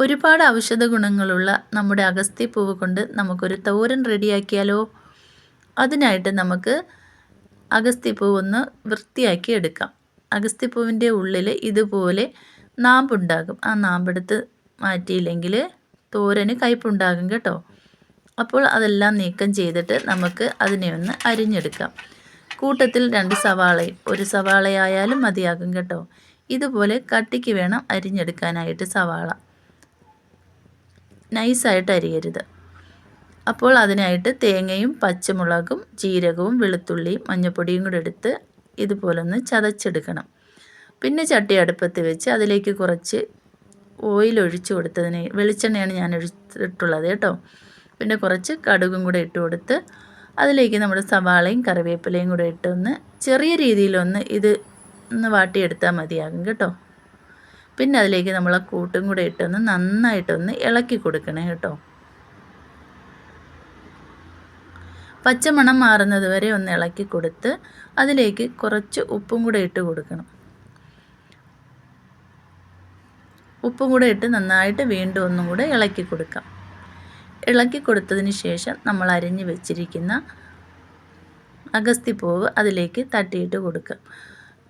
ഒരുപാട് ഔഷധ ഗുണങ്ങളുള്ള നമ്മുടെ അഗസ്ത്യപ്പൂവ് കൊണ്ട് നമുക്കൊരു തോരൻ റെഡിയാക്കിയാലോ? അതിനായിട്ട് നമുക്ക് അഗസ്തി പൂവ് ഒന്ന് വൃത്തിയാക്കി എടുക്കാം. അഗസ്തി പൂവിന്റെ ഉള്ളിൽ ഇതുപോലെ നാമ്പുണ്ടാകും. ആ നാമ്പെടുത്ത് മാറ്റിയില്ലെങ്കിൽ തോരന് കയ്പുണ്ടാകും കേട്ടോ. അപ്പോൾ അതെല്ലാം നീക്കം ചെയ്തിട്ട് നമുക്ക് അതിനെ ഒന്ന് അരിഞ്ഞെടുക്കാം. കൂട്ടത്തിൽ രണ്ട് സവാളയും ഒരു സവാളയായാലും മതിയാകും കേട്ടോ. ഇതുപോലെ കട്ടിക്ക് വേണം അരിഞ്ഞെടുക്കാനായിട്ട് സവാള. നൈസായിട്ട് അരിയരുത്. അപ്പോൾ അതിനായിട്ട് തേങ്ങയും പച്ചമുളകും ജീരകവും വെളുത്തുള്ളിയും മഞ്ഞൾപ്പൊടിയും കൂടെ എടുത്ത് ഇതുപോലൊന്ന് ചതച്ചെടുക്കണം. പിന്നെ ചട്ടി അടുപ്പത്ത് വെച്ച് അതിലേക്ക് കുറച്ച് ഓയിൽ ഒഴിച്ച് കൊടുത്തതിന് വെളിച്ചെണ്ണയാണ് ഞാൻ ഒഴിച്ചിട്ടുള്ളത് കേട്ടോ. പിന്നെ കുറച്ച് കടുകും കൂടെ ഇട്ട് കൊടുത്ത് അതിലേക്ക് നമ്മുടെ സവാളയും കറിവേപ്പിലയും കൂടെ ഇട്ടൊന്ന് ചെറിയ രീതിയിലൊന്ന് ഇത് ഒന്ന് വാട്ടിയെടുത്താൽ മതിയാകും കേട്ടോ. പിന്നെ അതിലേക്ക് നമ്മൾ ആ കൂട്ടും കൂടെ ഇട്ടൊന്ന് നന്നായിട്ടൊന്ന് ഇളക്കി കൊടുക്കണേ കേട്ടോ. പച്ചമണം മാറുന്നത് വരെ ഒന്ന് ഇളക്കി കൊടുത്ത് അതിലേക്ക് കുറച്ച് ഉപ്പും കൂടെ ഇട്ട് കൊടുക്കണം. ഉപ്പും കൂടെ ഇട്ട് നന്നായിട്ട് വീണ്ടും ഒന്നും കൂടെ ഇളക്കി കൊടുക്കാം. ഇളക്കി കൊടുത്തതിന് ശേഷം നമ്മൾ അരിഞ്ഞ് വെച്ചിരിക്കുന്ന അഗസ്തിപ്പൂവ് അതിലേക്ക് തട്ടിയിട്ട് കൊടുക്കുക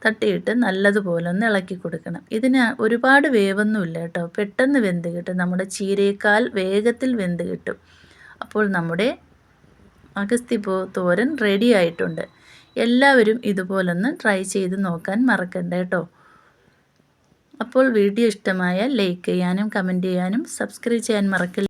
തട്ടിയിട്ട് നല്ലതുപോലെ ഒന്ന് ഇളക്കി കൊടുക്കണം. ഇതിന് ഒരുപാട് വേവൊന്നുമില്ല കേട്ടോ. പെട്ടെന്ന് വെന്ത് കിട്ടും. നമ്മുടെ ചീരയേക്കാൾ വേഗത്തിൽ വെന്ത് കിട്ടും. അപ്പോൾ നമ്മുടെ അഗസ്തിപ്പൂ തോരൻ റെഡി ആയിട്ടുണ്ട്. എല്ലാവരും ഇതുപോലൊന്ന് ട്രൈ ചെയ്ത് നോക്കാൻ മറക്കണ്ട കേട്ടോ. അപ്പോൾ വീഡിയോ ഇഷ്ടമായാൽ ലൈക്ക് ചെയ്യാനും കമന്റ് ചെയ്യാനും സബ്സ്ക്രൈബ് ചെയ്യാൻ മറക്കില്ല.